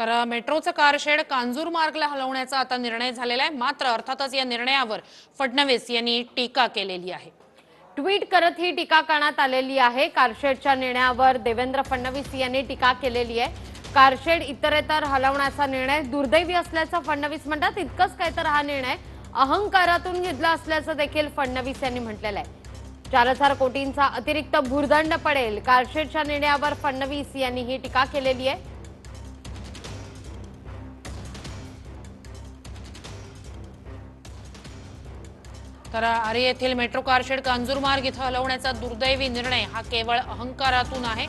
तर मेट्रोचं कारशेड कांजूर मार्गला हलवण्याचा आता निर्णय झालेला आहे. मात्र अर्थातच या निर्णयावर फडणवीस यांनी टीका केलेली आहे. ट्विट करत ही टीका करण्यात आलेली आहे. कारशेडच्या निर्णयावर देवेंद्र फडणवीस यांनी टीका केलेली आहे. कारशेड इतरेतर हलवण्याचा निर्णय दुर्दैवी असल्याचं फडणवीस म्हणतात. इतकंच काय तर हा निर्णय अहंकारातून घेतला असल्याचं देखील फडणवीस यांनी म्हटलेलं आहे. चार हजार कोटींचा अतिरिक्त भूर्दंड पडेल. कारशेडच्या निर्णयावर फडणवीस यांनी ही टीका केलेली आहे. तर आरे येथील मेट्रो कारशेड कांजूरमार्ग इथं हलवण्याचा दुर्दैवी निर्णय हा केवळ अहंकारातून आहे.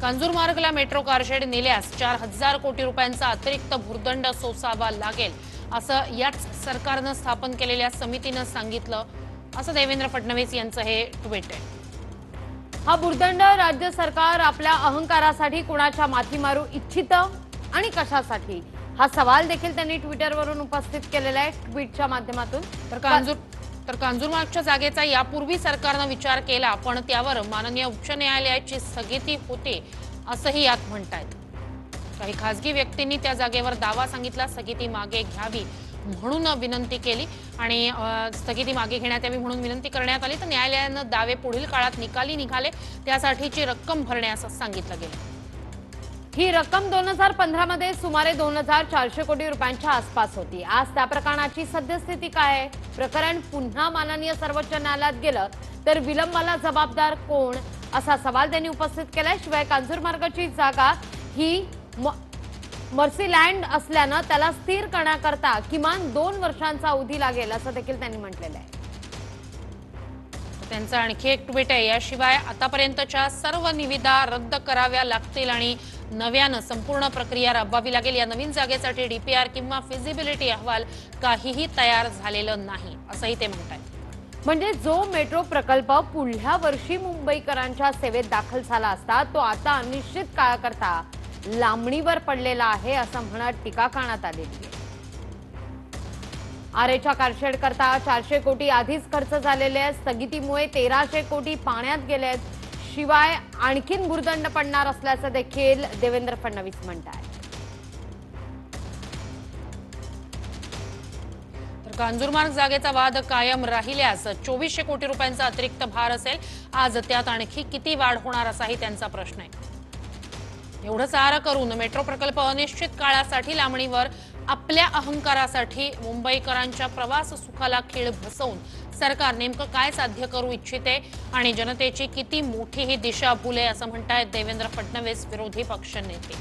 कांजूरमार्गला मेट्रो कारशेड नेल्यास चार हजार कोटी रुपयांचा अतिरिक्त भूर्दंड सोसावा लागेल असं याच सरकारनं स्थापन केलेल्या समितीनं सांगितलं असं देवेंद्र फडणवीस यांचं हे ट्विट आहे. हा भूर्दंड राज्य सरकार आपल्या अहंकारासाठी कुणाच्या माथी मारू इच्छितं आणि कशासाठी? हा सवाल देखील त्यांनी ट्विटरवरून उपस्थित केलेला आहे ट्विटच्या माध्यमातून. तर कांजूर तर कांजूरमार्गच्या जागेचा यापूर्वी सरकारनं विचार केला पण त्यावर माननीय उच्च न्यायालयाची स्थगिती होते असंही यात म्हणतायत. काही खासगी व्यक्तींनी त्या जागेवर दावा सांगितला स्थगिती मागे घ्यावी म्हणून विनंती केली आणि स्थगिती मागे घेण्यात यावी म्हणून विनंती करण्यात आली. तर न्यायालयानं दावे पुढील काळात निकाली निघाले त्यासाठीची रक्कम भरण्यास सांगितलं गेलं. ही रक्कम दोन हजार पंधरा मध्ये सुमारे दोन हजार चारशे कोटी रुपयांच्या आसपास होती. आज त्या प्रकरणाची सद्यस्थिती काय आहे? प्रकरण पुन्हा माननीय सर्वोच्च न्यायालयात गेलं तर विलंबाला जबाबदार कोण? असा सवाल त्यांनी उपस्थित केलाय. शिवाय कांजूर मार्गाची जागा ही म- मर्सीलँड असल्यानं त्याला स्थिर करण्याकरता किमान दोन वर्षांचा अवधी लागेल असं देखील त्यांनी म्हटलेलं आहे. त्यांचं आणखी एक ट्विट आहे. याशिवाय आतापर्यंतच्या सर्व निविदा रद्द कराव्या लागतील आणि नव्यानं संपूर्ण प्रक्रिया राबवावी लागेल. या नवीन जागेसाठी डीपीआर किंवा फिजिबिलिटी अहवाल काहीही तयार झालेलं नाही असंही ते म्हणतात म्हणजे जो मेट्रो प्रकल्प पुढल्या वर्षी मुंबईकरांच्या सेवेत दाखल झाला असता तो आता अनिश्चित काळाकरता लांबणीवर पडलेला आहे असं म्हणत टीका करण्यात आलेली आरेच्या कारशेड करता चारशे कोटी आधीच खर्च झालेले आहेत. स्थगितीमुळे तेराशे कोटी पाण्यात गेले आहेत. शिवाय आणखीन भूर्दंड पडणार असल्याचं देखील देवेंद्र फडणवीस म्हणत तर कांजूरमार्ग जागेचा वाद कायम राहिल्यास चोवीसशे कोटी रुपयांचा अतिरिक्त भार असेल. आज त्यात आणखी किती वाढ होणार असाही त्यांचा प्रश्न आहे. एवढं सारं करून मेट्रो प्रकल्प अनिश्चित काळासाठी लांबणीवर आपल्या अहंकारासाठी मुंबईकरांच्या प्रवास सुखाला खीळ बसवून सरकार नेमकं काय साध्य करू इच्छिते आणि जनतेची किती मोठी ही दिशा आहे असं म्हणतायत देवेंद्र फडणवीस विरोधी पक्ष नेते.